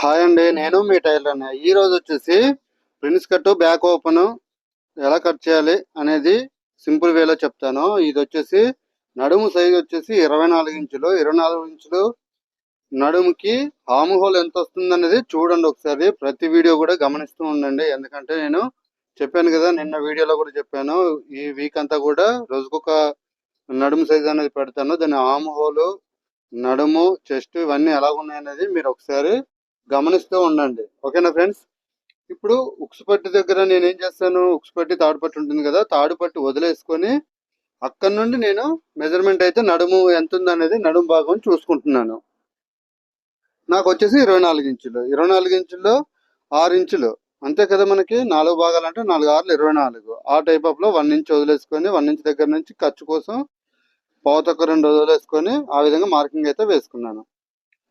Hi అండి నేను మీ tailor ఈ రోజు వచ్చేసి ప్రిన్స్ కట్ బ్యాక్ ఓపెన్ ఎలా కట్ చేయాలి అనేది సింపుల్ వేలో చెప్తాను. ఇది వచ్చేసి నడుము సైజ్ వచ్చేసి ఇరవై నాలుగు ఇంచులు. ఇరవై నాలుగు ఇంచులు నడుముకి హామ్ హోల్ ఎంత వస్తుంది అనేది చూడండి ఒకసారి. ప్రతి వీడియో కూడా గమనిస్తూ ఉండండి. ఎందుకంటే నేను చెప్పాను కదా నిన్న వీడియోలో కూడా చెప్పాను. ఈ వీక్ అంతా కూడా రోజుకొక నడుము సైజ్ అనేది పెడతాను. దాని హామ్ హోలు నడుము చెస్ట్ ఇవన్నీ ఎలా ఉన్నాయి అనేది మీరు ఒకసారి గమనిస్తూ ఉండండి. ఓకేనా ఫ్రెండ్స్? ఇప్పుడు ఉక్సుపట్టి దగ్గర నేను ఏం చేస్తాను? ఉక్సుపట్టి తాడుపట్టి ఉంటుంది కదా తాడుపట్టి వదిలేసుకొని అక్కడ నుండి నేను మెజర్మెంట్ అయితే నడుము ఎంత ఉందనేది నడుము భాగం చూసుకుంటున్నాను. నాకు వచ్చేసి ఇరవై నాలుగు ఇంచులు. ఇరవై నాలుగు ఇంచుల్లో ఆరు ఇంచులు. అంతే కదా మనకి? నాలుగు భాగాలు అంటే నాలుగు ఆరులు ఇరవై నాలుగు. ఆ టైప్ ఆఫ్లో వన్ ఇంచ్ వదిలేసుకొని వన్ ఇంచ్ దగ్గర నుంచి ఖర్చు కోసం పావుతొక్క రెండు వదిలేసుకొని ఆ విధంగా మార్కింగ్ అయితే వేసుకున్నాను.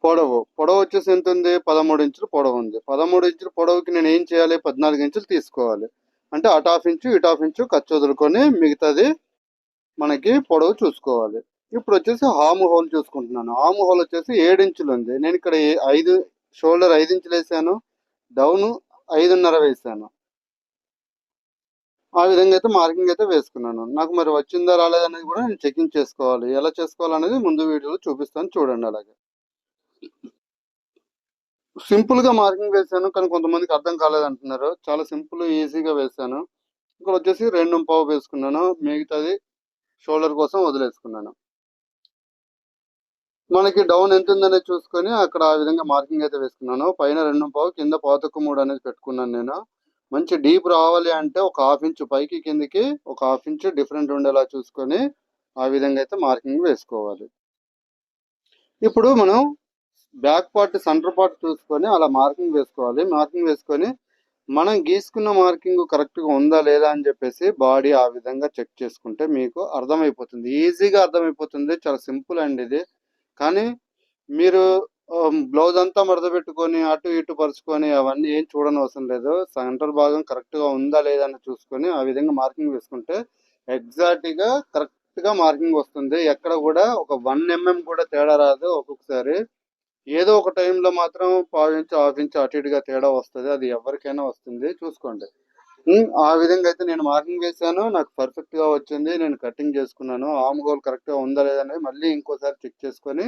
పొడవు. పొడవు వచ్చేసి ఎంత ఉంది పదమూడు ఇంచులు పొడవు ఉంది. పదమూడు ఇంచుల పొడవుకి నేను ఏం చేయాలి? పద్నాలుగు ఇంచులు తీసుకోవాలి. అంటే అటు హాఫ్ ఇంచు ఇటు హాఫ్ ఇంచు ఖర్చు వదులుకొని మిగతాది మనకి పొడవు చూసుకోవాలి. ఇప్పుడు వచ్చేసి హాము హోల్ చూసుకుంటున్నాను. హాము హోల్ వచ్చేసి ఏడు ఇంచులు ఉంది. నేను ఇక్కడ ఏ- ఐదు షోల్డర్ ఐదు ఇంచులు వేసాను. డౌన్ ఐదున్నర వేసాను. ఆ విధంగా అయితే మార్కింగ్ అయితే వేసుకున్నాను. నాకు మరి వచ్చిందా రాలేదనేది కూడా నేను చెకింగ్ చేసుకోవాలి. ఎలా చేసుకోవాలనేది ముందు వీడియోలో చూపిస్తాను. చూడండి అలాగే. సింపుల్గా మార్కింగ్ వేసాను కానీ కొంతమందికి అర్థం కాలేదంటున్నారు. చాలా సింపుల్ ఈజీగా వేసాను ఇక్కడ వచ్చేసి రెండు పావు వేసుకున్నాను. మిగతాది షోల్డర్ కోసం వదిలేసుకున్నాను. మనకి డౌన్ ఎంత ఉందనేది చూసుకొని అక్కడ ఆ విధంగా మార్కింగ్ అయితే వేసుకున్నాను. పైన రెండు పావు కింద పాతకు మూడు అనేది పెట్టుకున్నాను నేను. మంచి డీప్ రావాలి అంటే ఒక హాఫ్ ఇంచ్ పైకి కిందికి ఒక హాఫ్ ఇంచ్ డిఫరెంట్ ఉండేలా చూసుకొని ఆ విధంగా అయితే మార్కింగ్ వేసుకోవాలి. ఇప్పుడు మనం బ్యాక్ పార్ట్ సెంటర్ పార్ట్ చూసుకొని అలా మార్కింగ్ వేసుకోవాలి. మార్కింగ్ వేసుకొని మనం గీసుకున్న మార్కింగ్ కరెక్ట్గా ఉందా లేదా అని చెప్పేసి బాడీ ఆ విధంగా చెక్ చేసుకుంటే మీకు అర్థమైపోతుంది. ఈజీగా అర్థమైపోతుంది. చాలా సింపుల్ అండి ఇది. కానీ మీరు బ్లౌజ్ అంతా మడత పెట్టుకొని అటు ఇటు పరుచుకొని అవన్నీ ఏం చూడని అవసరం లేదు. సెంటర్ భాగం కరెక్ట్గా ఉందా లేదా అని చూసుకొని ఆ విధంగా మార్కింగ్ వేసుకుంటే ఎగ్జాక్ట్గా కరెక్ట్గా మార్కింగ్ వస్తుంది. ఎక్కడ కూడా ఒక వన్ ఎంఎం కూడా తేడా రాదు ఒక్కొక్కసారి. ఏదో ఒక టైంలో మాత్రం పావు ఇంచు హాఫ్ ఇంచు అటు ఇటుగా తేడా వస్తుంది. అది ఎవరికైనా వస్తుంది. చూసుకోండి. ఆ విధంగా అయితే నేను మార్కింగ్ వేసాను నాకు పర్ఫెక్ట్గా వచ్చింది. నేను కటింగ్ చేసుకున్నాను. ఆమ్ గోల్ కరెక్ట్గా ఉందా లేదనేది మళ్ళీ ఇంకోసారి చెక్ చేసుకొని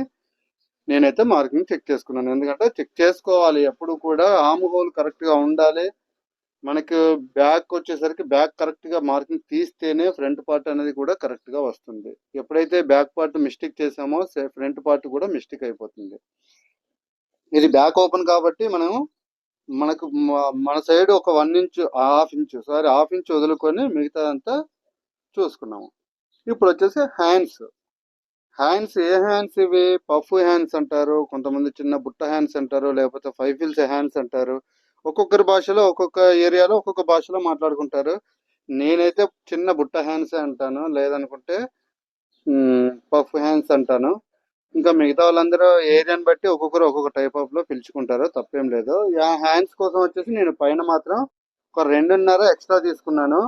నేనైతే మార్కింగ్ చెక్ చేసుకున్నాను. ఎందుకంటే చెక్ చేసుకోవాలి. ఎప్పుడు కూడా ఆమ్ హోల్ కరెక్ట్గా ఉండాలి. మనకి బ్యాక్ వచ్చేసరికి బ్యాక్ కరెక్ట్గా మార్కింగ్ తీస్తేనే ఫ్రంట్ పార్ట్ అనేది కూడా కరెక్ట్గా వస్తుంది. ఎప్పుడైతే బ్యాక్ పార్ట్ మిస్టేక్ చేసామో ఫ్రంట్ పార్ట్ కూడా మిస్టేక్ అయిపోతుంది. ఇది బ్యాక్ ఓపెన్ కాబట్టి మనం మనకు మన సైడ్ ఒక one inch half inch sorry half inch వదులుకొని మిగతాదంతా చూసుకున్నాము. ఇప్పుడు వచ్చేసి హ్యాండ్స్ హ్యాండ్స్ ఏ హ్యాండ్స్ ఇవి? పఫ్ హ్యాండ్స్ అంటారు కొంతమంది చిన్న బుట్ట హ్యాండ్స్ అంటారు లేకపోతే ఫైవ్ ఫిల్స్ హ్యాండ్స్ అంటారు. ఒక్కొక్కరి భాషలో ఒక్కొక్క ఏరియాలో ఒక్కొక్క భాషలో మాట్లాడుకుంటారు. నేనైతే చిన్న బుట్ట హ్యాండ్స్ అంటాను లేదనుకుంటే పఫ్ హ్యాండ్స్ అంటాను. ఇంకా మిగతా వాళ్ళందరూ ఏరియాని బట్టి ఒక్కొక్కరు ఒక్కొక్క టైప్ ఆఫ్లో పిలుచుకుంటారు తప్పేం లేదు. ఆ హ్యాండ్స్ కోసం వచ్చేసి నేను పైన మాత్రం ఒక రెండున్నర ఎక్స్ట్రా తీసుకున్నాను.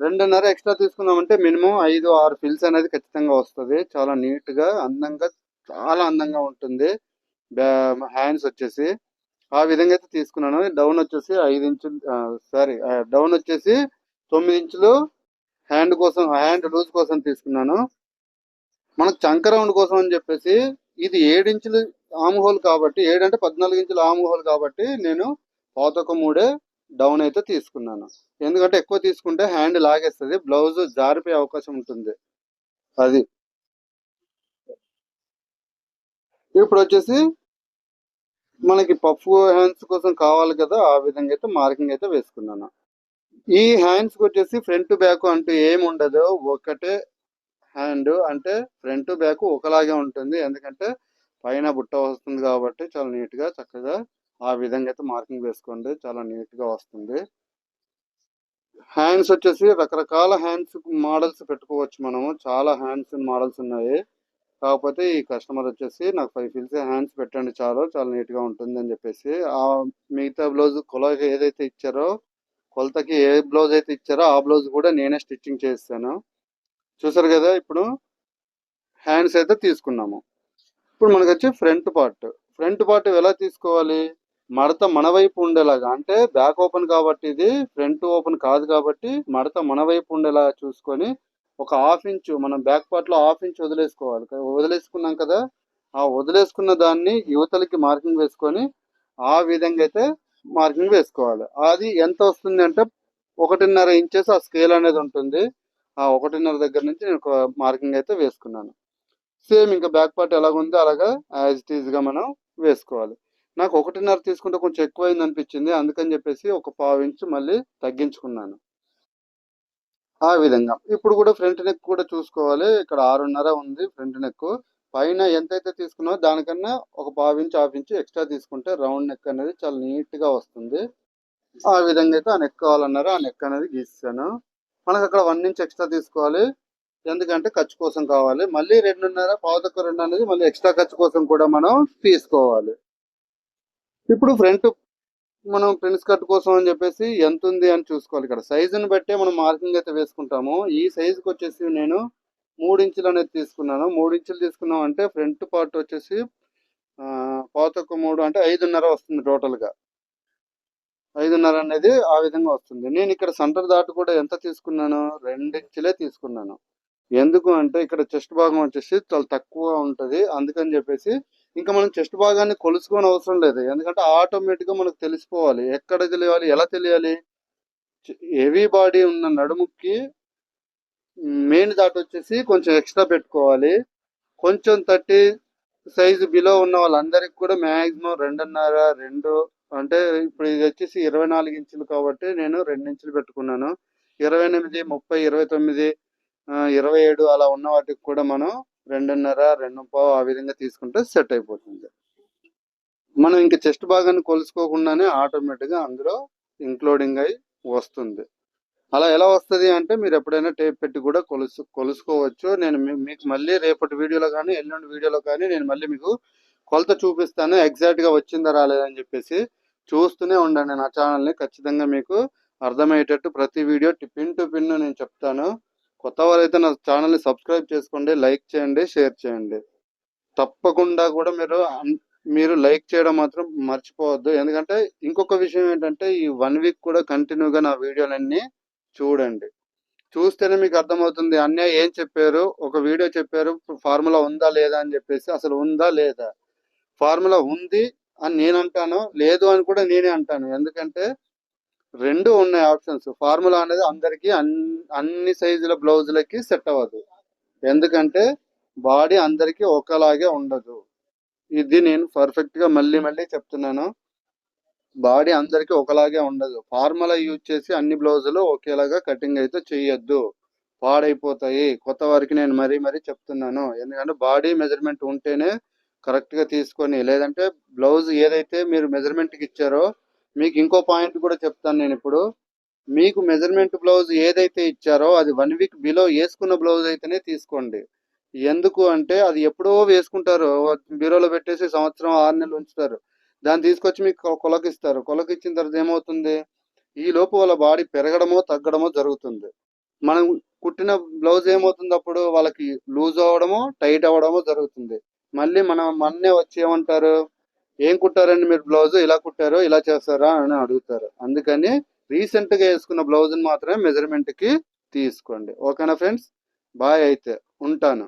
రెండున్నర ఎక్స్ట్రా తీసుకున్నామంటే మినిమం ఐదు ఆరు ఫిల్స్ అనేది ఖచ్చితంగా వస్తుంది. చాలా నీట్గా అందంగా చాలా అందంగా ఉంటుంది. హ్యాండ్స్ వచ్చేసి. ఆ విధంగా అయితే తీసుకున్నాను. డౌన్ వచ్చేసి ఐదు ఇంచులు సారీ డౌన్ వచ్చేసి తొమ్మిది ఇంచులు హ్యాండ్ కోసం హ్యాండ్ లూజ్ కోసం తీసుకున్నాను. మనకు చంక కోసం అని చెప్పేసి ఇది ఏడు ఇంచులు ఆమ్ హోల్ కాబట్టి ఏడు అంటే పద్నాలుగు ఇంచుల ఆమ్ హోల్ కాబట్టి నేను పాతొక మూడే డౌన్ అయితే తీసుకున్నాను. ఎందుకంటే ఎక్కువ తీసుకుంటే హ్యాండ్ లాగేస్తుంది బ్లౌజ్ జారిపోయే అవకాశం ఉంటుంది. అది. ఇప్పుడు వచ్చేసి మనకి పఫ్ హ్యాండ్స్ కోసం కావాలి కదా ఆ విధంగా అయితే మార్కింగ్ అయితే వేసుకున్నాను. ఈ హ్యాండ్స్కి వచ్చేసి ఫ్రంట్ బ్యాక్ అంటూ ఏమి ఉండదు ఒకటే హ్యాండ్ అంటే ఫ్రంట్ బ్యాక్ ఒకలాగే ఉంటుంది. ఎందుకంటే పైన బుట్ట వస్తుంది కాబట్టి చాలా నీట్గా చక్కగా ఆ విధంగా అయితే మార్కింగ్ వేసుకోండి. చాలా నీట్గా వస్తుంది. హ్యాండ్స్ వచ్చేసి రకరకాల హ్యాండ్స్ మోడల్స్ పెట్టుకోవచ్చు మనము. చాలా హ్యాండ్స్ మోడల్స్ ఉన్నాయి. కాకపోతే ఈ కస్టమర్ వచ్చేసి నాకు ఫైవ్ ఫిల్స్ హ్యాండ్స్ పెట్టండి చాలు చాలా నీట్గా ఉంటుంది అని చెప్పేసి. ఆ మిగతా బ్లౌజ్ కొలకి ఏదైతే ఇచ్చారో కొలతకి ఏ బ్లౌజ్ అయితే ఇచ్చారో ఆ బ్లౌజ్ కూడా నేనే స్టిచ్చింగ్ చేస్తాను. చూసారు కదా ఇప్పుడు హ్యాండ్స్ అయితే తీసుకున్నాము. ఇప్పుడు మనకు వచ్చి ఫ్రంట్ పార్ట్ ఫ్రంట్ పార్ట్ ఎలా తీసుకోవాలి? మడత మన వైపు ఉండేలాగా. అంటే బ్యాక్ ఓపెన్ కాబట్టి ఇది ఫ్రంట్ ఓపెన్ కాదు కాబట్టి మడత మన వైపు ఉండేలా చూసుకొని ఒక హాఫ్ ఇంచు మనం బ్యాక్ పార్ట్లో హాఫ్ ఇంచ్ వదిలేసుకోవాలి. వదిలేసుకున్నాం కదా ఆ వదిలేసుకున్న దాన్ని యువతలకి మార్కింగ్ వేసుకొని ఆ విధంగా అయితే మార్కింగ్ వేసుకోవాలి. అది ఎంత వస్తుంది అంటే ఒకటిన్నర ఇంచెస్ ఆ స్కేల్ అనేది ఉంటుంది. ఆ ఒకటిన్నర దగ్గర నుంచి నేను ఒక మార్కింగ్ అయితే వేసుకున్నాను. సేమ్ ఇంకా బ్యాక్ పార్ట్ ఎలాగుందో అలాగా యాజ్ ఇట్ ఈజ్గా మనం వేసుకోవాలి. నాకు ఒకటిన్నర తీసుకుంటే కొంచెం ఎక్కువైంది అనిపించింది. అందుకని చెప్పేసి ఒక పావు ఇంచు మళ్ళీ తగ్గించుకున్నాను. ఆ విధంగా. ఇప్పుడు కూడా ఫ్రంట్ నెక్ కూడా చూసుకోవాలి. ఇక్కడ ఆరున్నర ఉంది ఫ్రంట్ నెక్. పైన ఎంతైతే తీసుకున్నావో దానికన్నా ఒక పావు ఇంచు హాఫ్ ఇంచు ఎక్స్ట్రా తీసుకుంటే రౌండ్ నెక్ అనేది చాలా నీట్గా వస్తుంది. ఆ విధంగా అయితే ఆ నెక్ కావాలన్నారు ఆ నెక్ అనేది గీసాను. మనకు అక్కడ వన్ ఇంచ్ ఎక్స్ట్రా తీసుకోవాలి. ఎందుకంటే ఖర్చు కోసం కావాలి. మళ్ళీ రెండున్నర పావుతక్క రెండు అనేది మళ్ళీ ఎక్స్ట్రా ఖర్చు కోసం కూడా మనం తీసుకోవాలి. ఇప్పుడు ఫ్రంట్ మనం ప్రిన్స్ కట్ కోసం అని చెప్పేసి ఎంత ఉంది అని చూసుకోవాలి ఇక్కడ. సైజుని బట్టే మనం మార్కింగ్ అయితే వేసుకుంటాము. ఈ సైజుకి వచ్చేసి నేను మూడు ఇంచులు అనేది తీసుకున్నాను. మూడు ఇంచులు తీసుకున్నాం అంటే ఫ్రంట్ పార్ట్ వచ్చేసి పాతొక్క మూడు అంటే ఐదున్నర వస్తుంది టోటల్గా. ఐదున్నర అనేది ఆ విధంగా వస్తుంది. నేను ఇక్కడ సెంటర్ దాటి కూడా ఎంత తీసుకున్నాను? రెండించులే తీసుకున్నాను. ఎందుకు అంటే ఇక్కడ చెస్ట్ భాగం వచ్చేసి చాలా తక్కువ ఉంటది. అందుకని చెప్పేసి ఇంకా మనం చెస్ట్ భాగాన్ని కొలుసుకోని అవసరం లేదు. ఎందుకంటే ఆటోమేటిక్గా మనకు తెలిసిపోవాలి. ఎక్కడ తెలియాలి? ఎలా తెలియాలి? హెవీ బాడీ ఉన్న నడుముకి మెయిన్ దాటి వచ్చేసి కొంచెం ఎక్స్ట్రా పెట్టుకోవాలి. కొంచెం థర్టీ సైజు బిలో ఉన్న వాళ్ళందరికి కూడా మాక్సిమం రెండున్నర రెండు అంటే ఇప్పుడు ఇది వచ్చేసి ఇరవై నాలుగు ఇంచులు కాబట్టి నేను రెండు ఇంచులు పెట్టుకున్నాను. ఇరవై ఎనిమిది ముప్పై ఇరవై తొమ్మిది ఇరవై ఏడు అలా ఉన్న వాటికి కూడా మనం రెండున్నర రెండు పావు ఆ విధంగా తీసుకుంటే సెట్ అయిపోతుంది. మనం ఇంక చెస్ట్ భాగాన్ని కొలుసుకోకుండానే ఆటోమేటిక్గా అందులో ఇంక్లూడింగ్ అయి వస్తుంది. అలా ఎలా వస్తుంది అంటే మీరు ఎప్పుడైనా టేప్ పెట్టి కూడా కొలుసు కొలుసుకోవచ్చు. నేను మీకు మళ్ళీ రేపటి వీడియోలో కానీ ఎల్లుండి వీడియోలో కానీ నేను మళ్ళీ మీకు కొలత చూపిస్తాను ఎగ్జాక్ట్గా వచ్చిందా రాలేదని చెప్పేసి చూస్తూనే ఉండండి నా ఛానల్ని. ఖచ్చితంగా మీకు అర్థమయ్యేటట్టు ప్రతి వీడియో పిన్ టు పిన్ నేను చెప్తాను. కొత్త వారైతే నా ఛానల్ని సబ్స్క్రైబ్ చేసుకోండి లైక్ చేయండి షేర్ చేయండి. తప్పకుండా కూడా మీరు మీరు లైక్ చేయడం మాత్రం మర్చిపోవద్దు. ఎందుకంటే ఇంకొక విషయం ఏంటంటే ఈ వన్ వీక్ కూడా కంటిన్యూగా నా వీడియోలన్నీ చూడండి. చూస్తేనే మీకు అర్థమవుతుంది అన్నయ్య ఏం చెప్పారు ఒక వీడియో చెప్పారు ఫార్ములా ఉందా లేదా అని చెప్పేసి అసలు ఉందా లేదా? ఫార్ములా ఉంది అని నేను అంటాను లేదు అని కూడా నేనే అంటాను. ఎందుకంటే రెండు ఉన్నాయి ఆప్షన్స్. ఫార్ములా అనేది అందరికి అన్ని సైజుల బ్లౌజులకి సెట్ అవ్వదు. ఎందుకంటే బాడీ అందరికి ఒకలాగే ఉండదు. ఇది నేను పర్ఫెక్ట్గా మళ్ళీ మళ్ళీ చెప్తున్నాను. బాడీ అందరికి ఒకలాగే ఉండదు. ఫార్ములా యూజ్ చేసి అన్ని బ్లౌజులు ఒకేలాగా కటింగ్ అయితే చేయొద్దు పాడైపోతాయి. కొత్త వారికి నేను మరీ మరీ చెప్తున్నాను. ఎందుకంటే బాడీ మెజర్మెంట్ ఉంటేనే కరెక్ట్గా తీసుకొని లేదంటే బ్లౌజ్ ఏదైతే మీరు మెజర్మెంట్కి ఇచ్చారో మీకు ఇంకో పాయింట్ కూడా చెప్తాను నేను ఇప్పుడు. మీకు మెజర్మెంట్ బ్లౌజ్ ఏదైతే ఇచ్చారో అది వన్ వీక్ బిలో వేసుకున్న బ్లౌజ్ అయితేనే తీసుకోండి. ఎందుకు అంటే అది ఎప్పుడో వేసుకుంటారు. బీరోలో పెట్టేసి సంవత్సరం ఆరు నెలలు ఉంచుతారు. దాన్ని తీసుకొచ్చి మీకు కొలకిస్తారు. కొలకిచ్చిన తర్వాత ఏమవుతుంది? ఈ లోపు వాళ్ళ బాడీ పెరగడమో తగ్గడమో జరుగుతుంది. మనం కుట్టిన బ్లౌజ్ ఏమవుతుంది అప్పుడు? వాళ్ళకి లూజ్ అవ్వడమో టైట్ అవ్వడమో జరుగుతుంది. మళ్ళీ మనం మొన్నే వచ్చి ఏమంటారు? ఏం కుట్టారండి మీరు బ్లౌజ్? ఇలా కుట్టారో ఇలా చేస్తారా అని అడుగుతారు. అందుకని రీసెంట్గా వేసుకున్న బ్లౌజ్ మాత్రమే మెజర్మెంట్కి తీసుకోండి. ఓకేనా ఫ్రెండ్స్? బాయ్ అయితే ఉంటాను.